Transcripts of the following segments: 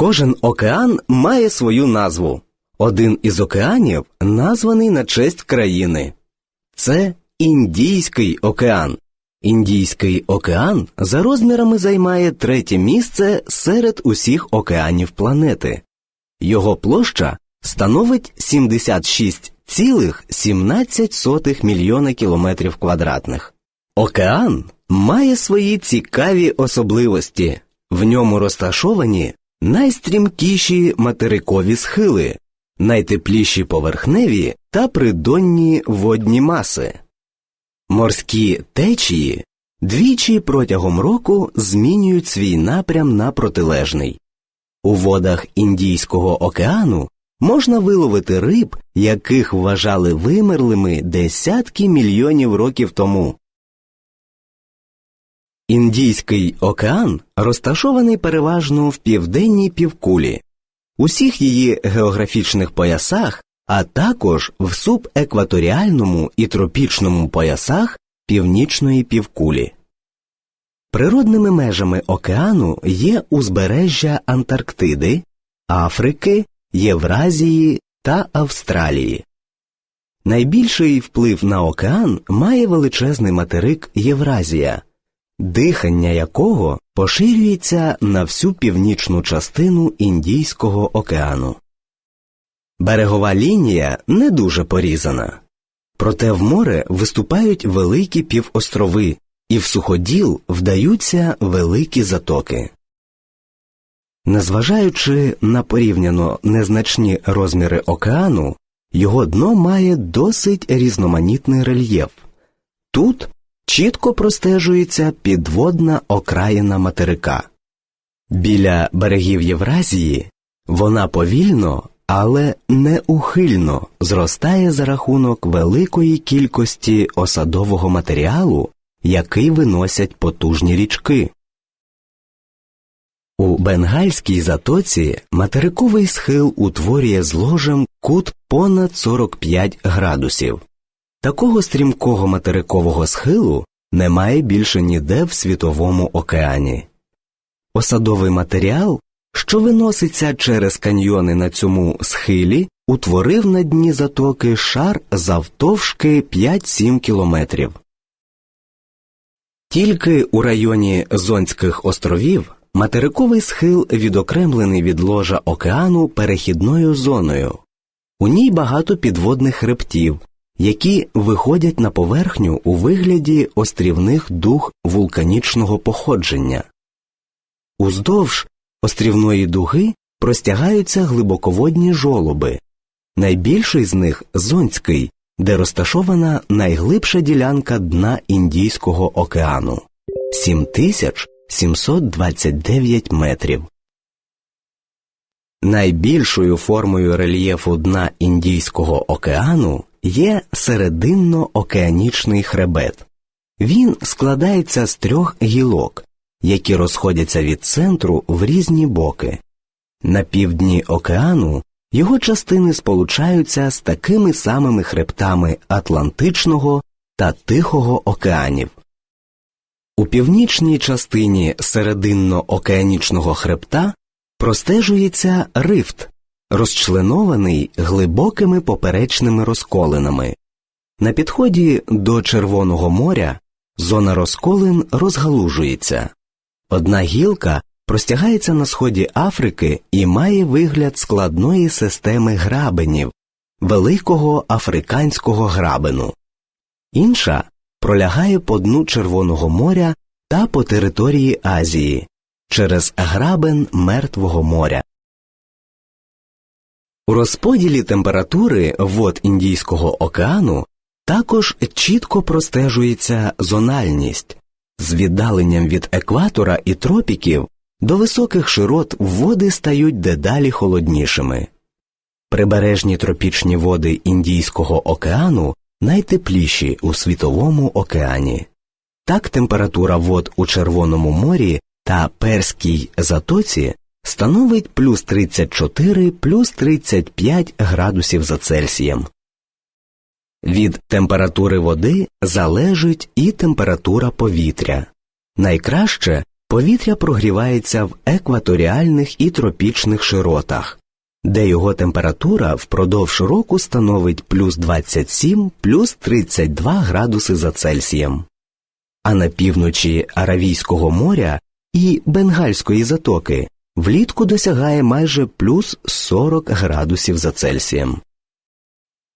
Кожен океан має свою назву. Один із океанів названий на честь країни. Це Індійський океан. Індійський океан за розмірами займає третє місце серед усіх океанів планети. Його площа становить 76,17 мільйона кілометрів квадратних. Океан має свої цікаві особливості. В ньому розташовані найстрімкіші материкові схили, найтепліші поверхневі та придонні водні маси. Морські течії двічі протягом року змінюють свій напрям на протилежний. У водах Індійського океану можна виловити риб, яких вважали вимерлими десятки мільйонів років тому. Індійський океан розташований переважно в південній півкулі, усіх її географічних поясах, а також в субекваторіальному і тропічному поясах північної півкулі. Природними межами океану є узбережжя Антарктиди, Африки, Євразії та Австралії. Найбільший вплив на океан має величезний материк Євразія, дихання якого поширюється на всю північну частину Індійського океану. Берегова лінія не дуже порізана, проте в море виступають великі півострови, і в суходіл вдаються великі затоки. Незважаючи на порівняно незначні розміри океану, його дно має досить різноманітний рельєф. Тут чітко простежується підводна окраїна материка. Біля берегів Євразії вона повільно, але неухильно зростає за рахунок великої кількості осадового матеріалу, який виносять потужні річки. У Бенгальській затоці материковий схил утворює зложем кут понад 45 градусів. Такого стрімкого материкового схилу немає більше ніде в Світовому океані. Осадовий матеріал, що виноситься через каньйони на цьому схилі, утворив на дні затоки шар завтовшки 5-7 кілометрів. Тільки у районі Зонських островів материковий схил відокремлений від ложа океану перехідною зоною. У ній багато підводних хребтів, які виходять на поверхню у вигляді острівних дуг вулканічного походження. Уздовж острівної дуги простягаються глибоководні жолоби. Найбільший з них Зонський, де розташована найглибша ділянка дна Індійського океану 7729 метрів. Найбільшою формою рельєфу дна Індійського океану є серединно-океанічний хребет. Він складається з трьох гілок, які розходяться від центру в різні боки. На півдні океану його частини сполучаються з такими самими хребтами Атлантичного та Тихого океанів. У північній частині серединно-океанічного хребта простежується рифт, розчленований глибокими поперечними розколинами. На підході до Червоного моря зона розколин розгалужується. Одна гілка простягається на сході Африки і має вигляд складної системи грабенів, великого африканського грабену. Інша пролягає по дну Червоного моря та по території Азії через грабен Мертвого моря. У розподілі температури вод Індійського океану також чітко простежується зональність з віддаленням від екватора і тропіків до високих широт води стають дедалі холоднішими. Прибережні тропічні води Індійського океану найтепліші у Світовому океані. Так температура вод у Червоному морі та Перській затоці становить плюс 34 плюс 35 градусів за Цельсієм. Від температури води залежить і температура повітря. Найкраще повітря прогрівається в екваторіальних і тропічних широтах, де його температура впродовж року становить плюс 27 плюс 32 градуси за Цельсієм. А на півночі Аравійського моря і Бенгальської затоки влітку досягає майже плюс 40 градусів за Цельсієм.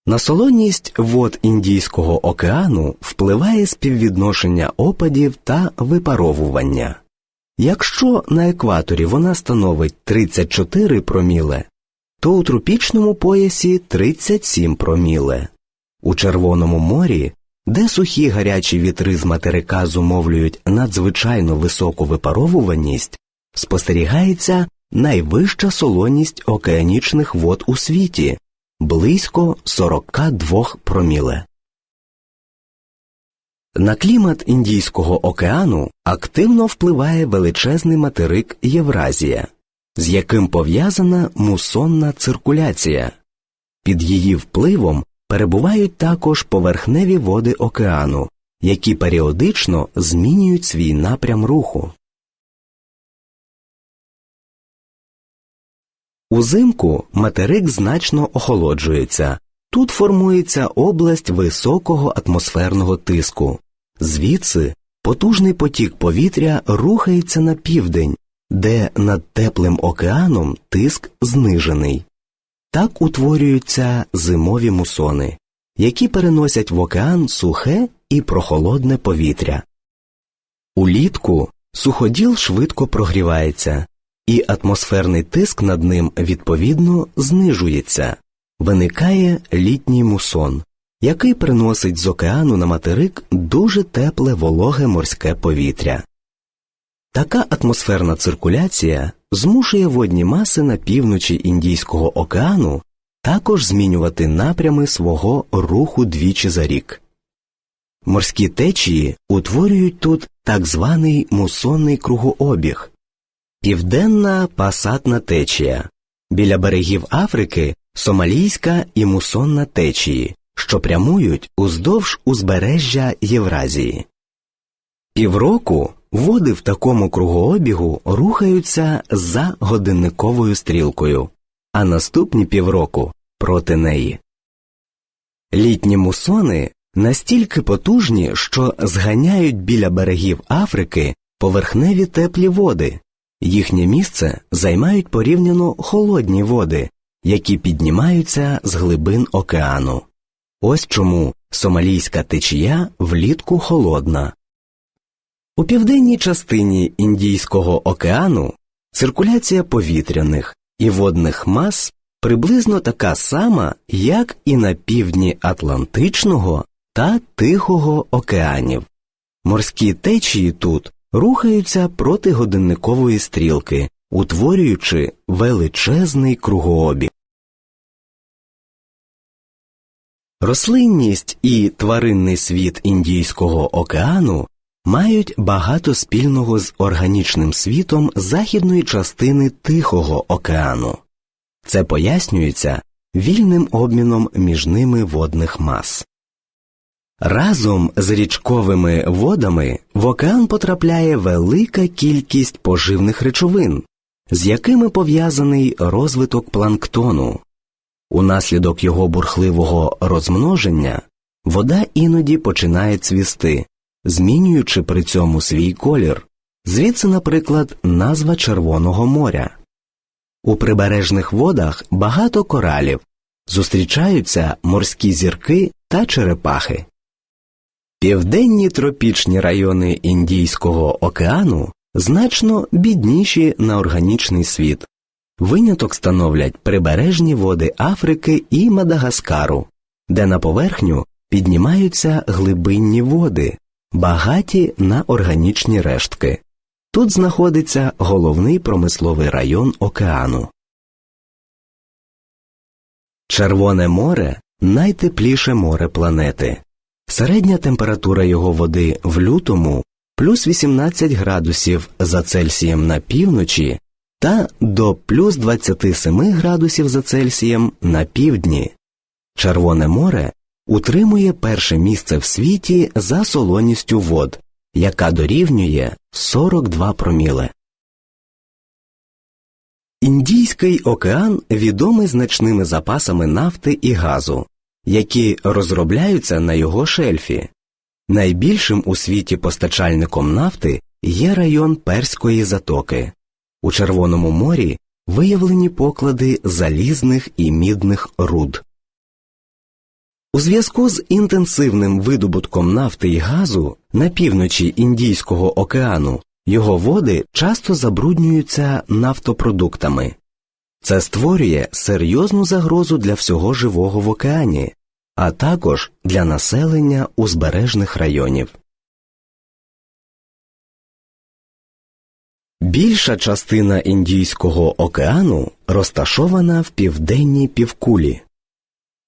На солоність вод Індійського океану впливає співвідношення опадів та випаровування. Якщо на екваторі вона становить 34 проміле, то у тропічному поясі 37 проміле. У Червоному морі, де сухі гарячі вітри з материка зумовлюють надзвичайно високу випаровуваність, спостерігається найвища солоність океанічних вод у світі близько 42 проміле. На клімат Індійського океану активно впливає величезний материк Євразія, з яким пов'язана мусонна циркуляція. Під її впливом перебувають також поверхневі води океану, які періодично змінюють свій напрям руху. Узимку материк значно охолоджується. Тут формується область високого атмосферного тиску. Звідси потужний потік повітря рухається на південь, де над теплим океаном тиск знижений. Так утворюються зимові мусони, які переносять в океан сухе і прохолодне повітря. Улітку суходіл швидко прогрівається, і атмосферний тиск над ним відповідно знижується, виникає літній мусон, який приносить з океану на материк дуже тепле вологе морське повітря. Така атмосферна циркуляція змушує водні маси на півночі Індійського океану також змінювати напрями свого руху двічі за рік. Морські течії утворюють тут так званий мусонний кругообіг, південна пасатна течія, біля берегів Африки сомалійська і мусонна течії, що прямують уздовж узбережжя Євразії. Півроку води в такому кругообігу рухаються за годинниковою стрілкою, а наступні півроку проти неї. Літні мусони настільки потужні, що зганяють біля берегів Африки поверхневі теплі води, їхнє місце займають порівняно холодні води, які піднімаються з глибин океану. Ось чому сомалійська течія влітку холодна. У південній частині Індійського океану циркуляція повітряних і водних мас приблизно така сама, як і на півдні Атлантичного та Тихого океанів. Морські течії тут рухаються проти годинникової стрілки, утворюючи величезний кругообіг. Рослинність і тваринний світ Індійського океану мають багато спільного з органічним світом західної частини Тихого океану. Це пояснюється вільним обміном між ними водних мас. Разом з річковими водами в океан потрапляє велика кількість поживних речовин, з якими пов'язаний розвиток планктону. Унаслідок його бурхливого розмноження вода іноді починає цвісти, змінюючи при цьому свій колір, звідси, наприклад, назва Червоного моря. У прибережних водах багато коралів, зустрічаються морські зірки та черепахи. Південні тропічні райони Індійського океану значно бідніші на органічний світ. Виняток становлять прибережні води Африки і Мадагаскару, де на поверхню піднімаються глибинні води, багаті на органічні рештки. Тут знаходиться головний промисловий район океану. Червоне море найтепліше море планети. Середня температура його води в лютому плюс 18 градусів за Цельсієм на півночі та до плюс 27 градусів за Цельсієм на півдні. Червоне море утримує перше місце в світі за солоністю вод яка дорівнює 42 проміле. Індійський океан відомий значними запасами нафти і газу, які розробляються на його шельфі. Найбільшим у світі постачальником нафти є район Перської затоки. У Червоному морі виявлені поклади залізних і мідних руд. У зв'язку з інтенсивним видобутком нафти і газу на півночі Індійського океану його води часто забруднюються нафтопродуктами. Це створює серйозну загрозу для всього живого в океані, а також для населення узбережних районів. Більша частина Індійського океану розташована в південній півкулі.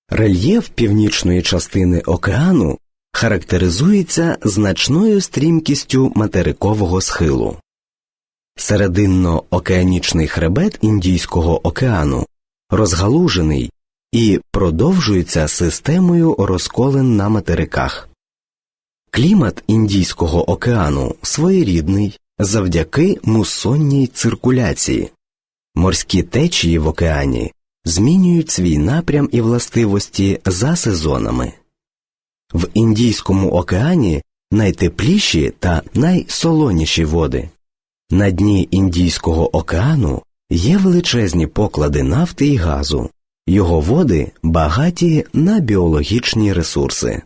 Рельєф північної частини океану характеризується значною стрімкістю материкового схилу. Серединно-океанічний хребет Індійського океану розгалужений і продовжується системою розколин на материках. Клімат Індійського океану своєрідний завдяки мусонній циркуляції. Морські течії в океані змінюють свій напрям і властивості за сезонами. В Індійському океані найтепліші та найсолоніші води. На дні Індійського океану є величезні поклади нафти і газу, його води багаті на біологічні ресурси.